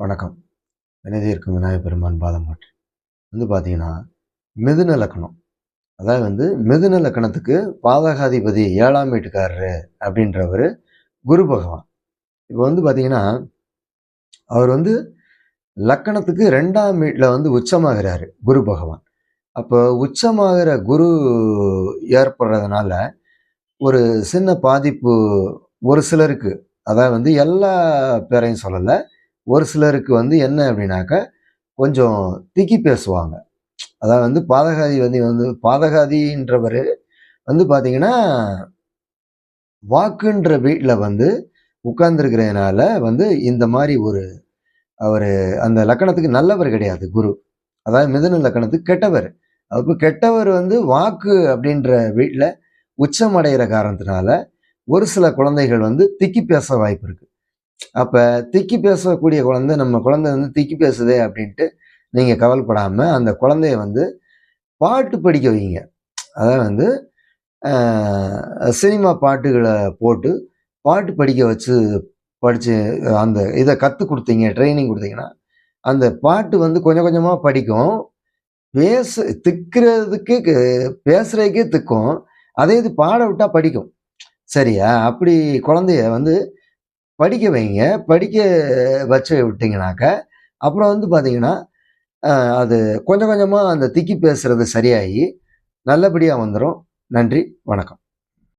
வணக்கம். வினதி இருக்கும் விநாயகப் பெருமான் பாதம் மாற்று. வந்து பார்த்தீங்கன்னா மிதுன லக்கணம். அதாவது வந்து மிதுன லக்கணத்துக்கு பாதகாதிபதி ஏழாம் வீட்டுக்காரரு அப்படின்றவர் குரு பகவான். இப்போ வந்து பார்த்தீங்கன்னா அவர் வந்து லக்கணத்துக்கு ரெண்டாம் வீட்டில் வந்து உச்சமாகிறாரு குரு பகவான். அப்போ உச்சமாகிற குரு ஏற்படுறதுனால ஒரு சின்ன பாதிப்பு ஒரு சிலருக்கு அதாவது வந்து எல்லா பேரையும் சொல்லலை ஒரு சிலருக்கு வந்து என்ன அப்படின்னாக்கா கொஞ்சம் திக்கி பேசுவாங்க. அதாவது வந்து பாதகாதி வந்து வந்து பாதகாதின்றவர் வந்து பார்த்தீங்கன்னா வாக்குன்ற வீட்டில் வந்து உட்கார்ந்துருக்கிறதுனால வந்து இந்த மாதிரி ஒரு அவர் அந்த லக்கணத்துக்கு நல்லவர் கிடையாது குரு. அதாவது மிதுன லக்கணத்துக்கு கெட்டவர். அப்போ கெட்டவர் வந்து வாக்கு அப்படின்ற வீட்டில் உச்சம் அடைகிற காரணத்தினால ஒரு சில குழந்தைகள் வந்து திக்கி பேச வாய்ப்பு இருக்குது அப்போ திக்கி பேசக்கூடிய குழந்தை நம்ம குழந்தை வந்து திக்கி பேசுதே அப்படின்ட்டு நீங்கள் கவலைப்படாமல் அந்த குழந்தைய வந்து பாட்டு படிக்க வைங்க. அதாவது வந்து சினிமா பாட்டுகளை போட்டு பாட்டு படிக்க வச்சு படித்து அந்த இதை கற்றுக் கொடுத்தீங்க ட்ரைனிங் கொடுத்தீங்கன்னா அந்த பாட்டு வந்து கொஞ்சம் கொஞ்சமாக படிக்கும். பேச திக்கிறதுக்கு பேசுகிறதுக்கே திக்கும். அதே இது பாட விட்டால் படிக்கும். சரியா? அப்படி குழந்தைய வந்து படிக்க வைங்க. படிக்க வச்சு விட்டிங்கனாக்க அப்புறம் வந்து பார்த்தீங்கன்னா அது கொஞ்சம் கொஞ்சமாக அந்த திக்கி பேசுகிறது சரியாகி நல்லபடியாக வந்துடும் நன்றி. வணக்கம்.